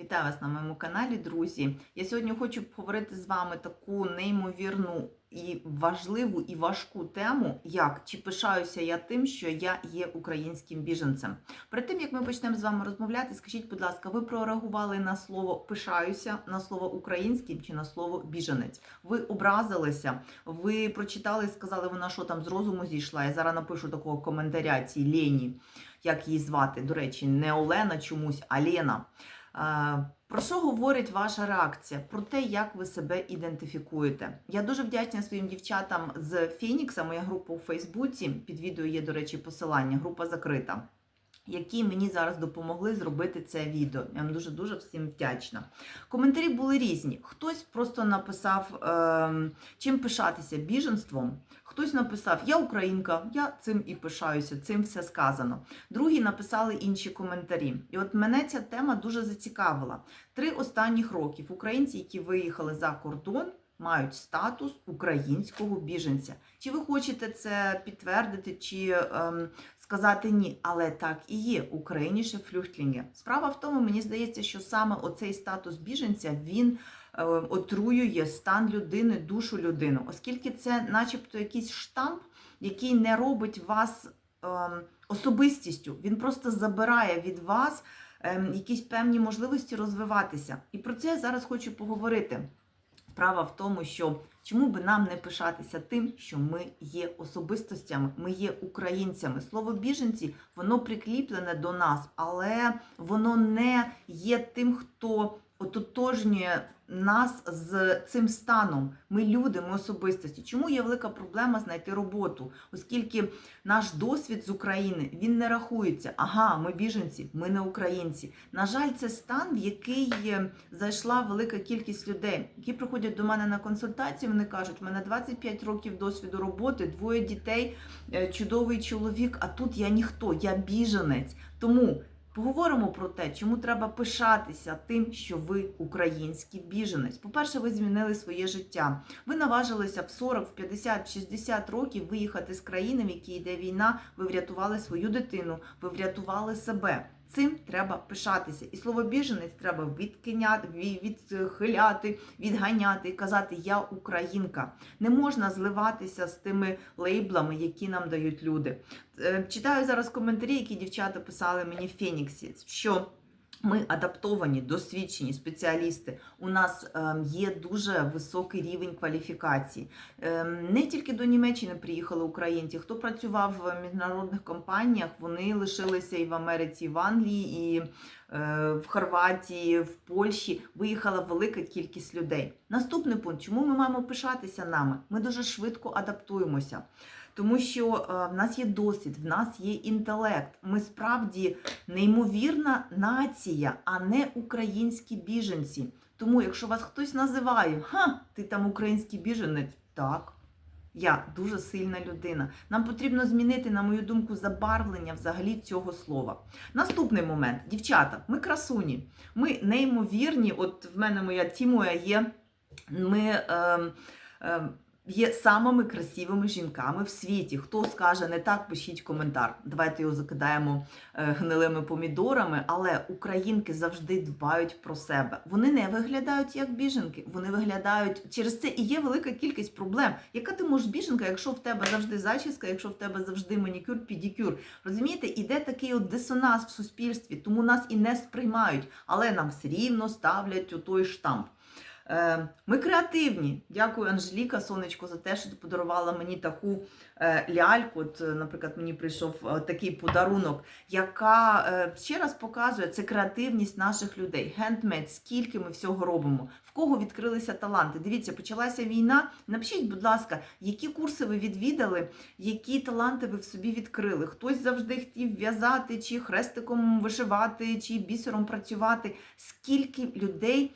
Вітаю вас на моєму каналі, друзі. Я сьогодні хочу поговорити з вами таку неймовірну і важливу і важку тему, як чи пишаюся я тим, що я є українським біженцем. Перед тим як ми почнемо з вами розмовляти, скажіть, будь ласка, ви прореагували на слово пишаюся, на слово українським чи на слово біженець? Ви образилися, ви прочитали і сказали, вона що там з розуму зійшла. Я зараз напишу такого коментаря цій Лені, як її звати. До речі, не Олена чомусь, а Лена. Е, Про що говорить ваша реакція? Про те, як ви себе ідентифікуєте. Я дуже вдячна своїм дівчатам з Фінікса, моя група у Фейсбуці. Під відео є, до речі, посилання, група закрита. Які мені зараз допомогли зробити це відео. Я вам дуже дуже всім вдячна. Коментарі були різні. Хтось просто написав, е, чим пишатися біженством. Хтось написав Я українка, я цим і пишаюся, цим все сказано. Другі написали інші коментарі. І от мене ця тема дуже зацікавила. Три останніх років українці, які виїхали за кордон, мають статус українського біженця. Чи ви хочете це підтвердити, чи ем, сказати ні? Але так і є україніше флюхтлінги. Справа в тому, мені здається, що саме оцей статус біженця він е, отруює стан людини, душу людини, оскільки це, начебто, якийсь штамп, який не робить вас ем, особистістю. Він просто забирає від вас ем, якісь певні можливості розвиватися. І про це я зараз хочу поговорити. Справа в тому, що чому би нам не пишатися тим, що ми є особистостями, ми є українцями. Слово біженці воно прикріплене до нас, але воно не є тим, хто ототожнює нас з цим станом. Ми люди, ми особистості. Чому є велика проблема знайти роботу? Оскільки наш досвід з України він не рахується. Ага, ми біженці, ми не українці. На жаль, це стан, в який е, зайшла велика кількість людей, які приходять до мене на консультацію. Вони кажуть, у мене 25 років досвіду роботи, двоє дітей, е, чудовий чоловік. А тут я ніхто, я біженеь. Тому. Поговоримо про те, чому треба пишатися тим, що ви український біженець. По-перше, ви змінили своє життя. Ви наважилися в 40, в 50, в 60 років виїхати з країни, в якій йде війна. Ви врятували свою дитину, ви врятували себе. Цим треба пишатися. І слово біженець треба відкиняти, відхиляти, відганяти і казати Я українка. Не можна зливатися з тими лейблами, які нам дають люди. Е, Читаю зараз коментарі, які дівчата писали мені в Феніксі, що. Ми адаптовані, досвідчені спеціалісти. У нас є дуже високий рівень кваліфікації. Не тільки до Німеччини приїхали українці. Хто працював в міжнародних компаніях, вони лишилися і в Америці, і в Англії, і е, в Хорватії, в Польщі. Виїхала велика кількість людей. Наступний пункт, чому ми маємо пишатися нами? Ми дуже швидко адаптуємося. Тому що е, в нас є досвід, в нас є інтелект. Ми справді неймовірна нація, а не українські біженці. Тому, якщо вас хтось називає, ха, ти там український біженець, так. Я дуже сильна людина. Нам потрібно змінити, на мою думку, забарвлення взагалі цього слова. Наступний момент, дівчата, ми красуні, ми неймовірні. От в мене моя тімоя є. Ми. Е, е, є самими красивими жінками в світі. Хто скаже не так, пишіть коментар. Давайте його закидаємо е, гнилими помідорами, але українки завжди дбають про себе. Вони не виглядають як біженки, вони виглядають через це і є велика кількість проблем. Яка ти можеш біженка, якщо в тебе завжди зачіска, якщо в тебе завжди манікюр, підікюр? Розумієте, іде такий от дисонанс в суспільстві, тому нас і не сприймають, але нам все рівно ставлять у той штамп. Е, Ми креативні. Дякую, Анжеліка, сонечко, за те, що ти подарувала мені таку е, ляльку. От, е, наприклад, мені прийшов такий подарунок, яка ще раз показує це креативність наших людей. Хендмейд, скільки ми всього робимо, в кого відкрилися таланти. Дивіться, почалася війна. Напишіть, будь ласка, які курси ви відвідали, які таланти ви в собі відкрили. Хтось завжди хотів в'язати, чи хрестиком вишивати, чи бісером працювати. Скільки людей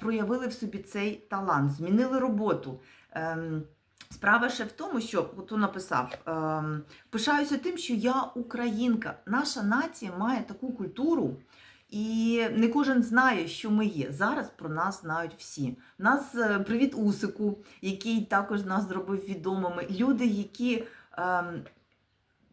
проявили в собі цей талант, змінили роботу. Ем, Справа ще в тому, що хто написав, ем, пишаюся тим, що я українка. Наша нація має таку культуру, і не кожен знає, що ми є. Зараз про нас знають всі. Нас е, привіт Усику, який також нас зробив відомими. Люди, які ем,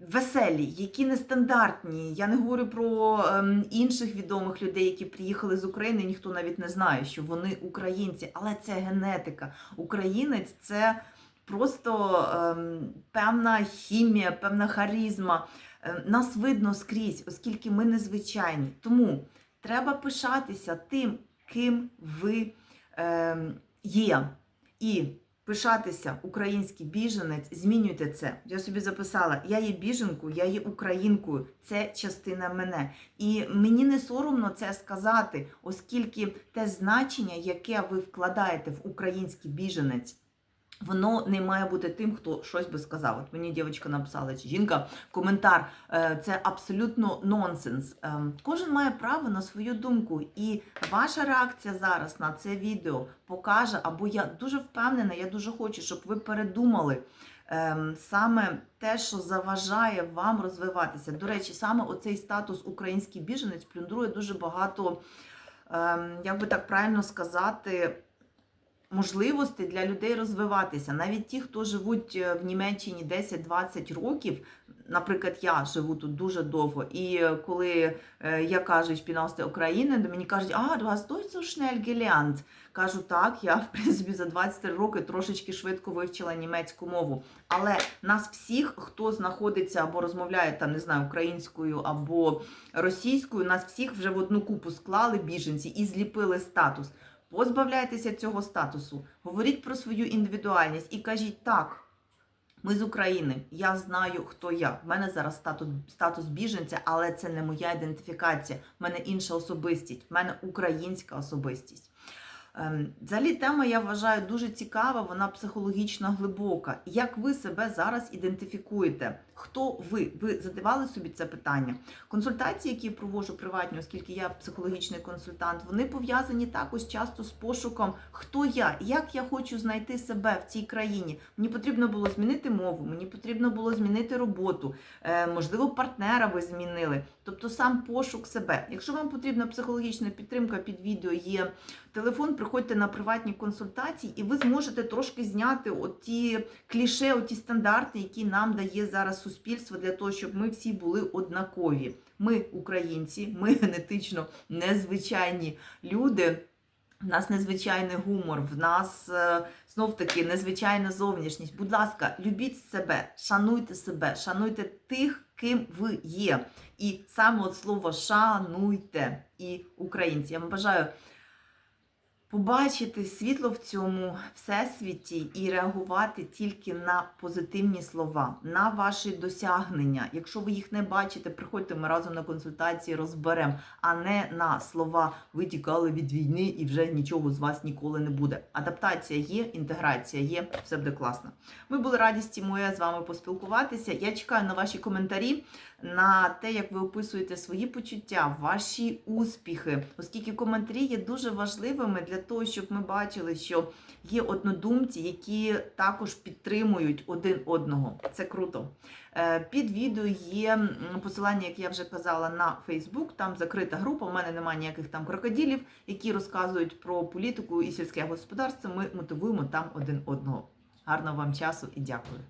веселі, які нестандартні. Я не говорю про ем, інших відомих людей, які приїхали з України. Ніхто навіть не знає, що вони українці, але це генетика. Українець це просто ем, певна хімія, певна харизма. Ем, нас видно скрізь, оскільки ми незвичайні. Тому треба пишатися тим, ким ви ем, є. І пишатися український біженець, змінюйте це. Я собі записала: я є біженкою, я є українкою, це частина мене. І мені не соромно це сказати, оскільки те значення, яке ви вкладаєте в український біженець. Воно не має бути тим, хто щось би сказав. От мені дівчинка написала, чи жінка коментар. е, Це абсолютно нонсенс. Е, Кожен має право на свою думку, і ваша реакція зараз на це відео покаже, або я дуже впевнена, я дуже хочу, щоб ви передумали ем, саме те, що заважає вам розвиватися. До речі, саме оцей статус український біженець плюндрує дуже багато, ем, як би так правильно сказати можливостей для людей розвиватися. Навіть ті, хто живуть е, в Німеччині 10-20 років, наприклад, я живу тут дуже довго, і е, коли е, я кажу, der Ukraine, то мені кажуть, а, du hast Deutsch. Кажу, так, я, в принципі, за 23 роки трошечки швидко вивчила німецьку мову. Але нас всіх, хто знаходиться або розмовляє там, не знаю, українською або російською, нас всіх вже в одну купу склали біженці і зліпили статус. Позбавляйтеся цього статусу, говоріть про свою індивідуальність і кажіть так. Ми з України, я знаю, хто я. В мене зараз статус, статус біженця, але це не моя ідентифікація. В мене інша особистість, в мене українська особистість. Ем, Взагалі, тема я вважаю дуже цікава, вона психологічно глибока. Як ви себе зараз ідентифікуєте? Хто ви? Ви задавали собі це питання? Консультації, які я проводжу приватні, оскільки я психологічний консультант, вони пов'язані також часто з пошуком, хто я, як я хочу знайти себе в цій країні. Мені потрібно було змінити мову, мені потрібно було змінити роботу, е, можливо, партнера ви змінили. Тобто сам пошук себе. Якщо вам потрібна психологічна підтримка під відео, є телефон, приходьте на приватні консультації, і ви зможете трошки зняти оті кліше, оті стандарти, які нам дає зараз для того, щоб ми всі були однакові. Ми українці, ми генетично незвичайні люди. В нас незвичайний гумор, в нас е, знов таки незвичайна зовнішність. Будь ласка, любіть себе, шануйте себе, шануйте тих, ким ви є. І саме от слово шануйте і українці. Я вам бажаю побачити світло в цьому всесвіті і реагувати тільки на позитивні слова, на ваші досягнення. Якщо ви їх не бачите, приходьте ми разом на консультації розберемо, а не на слова ви тікали від війни і вже нічого з вас ніколи не буде. Адаптація є, інтеграція є, все буде класно. Ми були раді з Тімоє з вами поспілкуватися. Я чекаю на ваші коментарі, на те, як ви описуєте свої почуття, ваші успіхи, оскільки коментарі є дуже важливими для того, щоб ми бачили, що є однодумці, які також підтримують один одного. Це круто. Е, Під відео є посилання, як я вже казала, на Фейсбук. Там закрита група. У мене немає ніяких там крокодилів, які розказують про політику і сільське господарство. Ми мотивуємо там один одного. Гарного вам часу і дякую.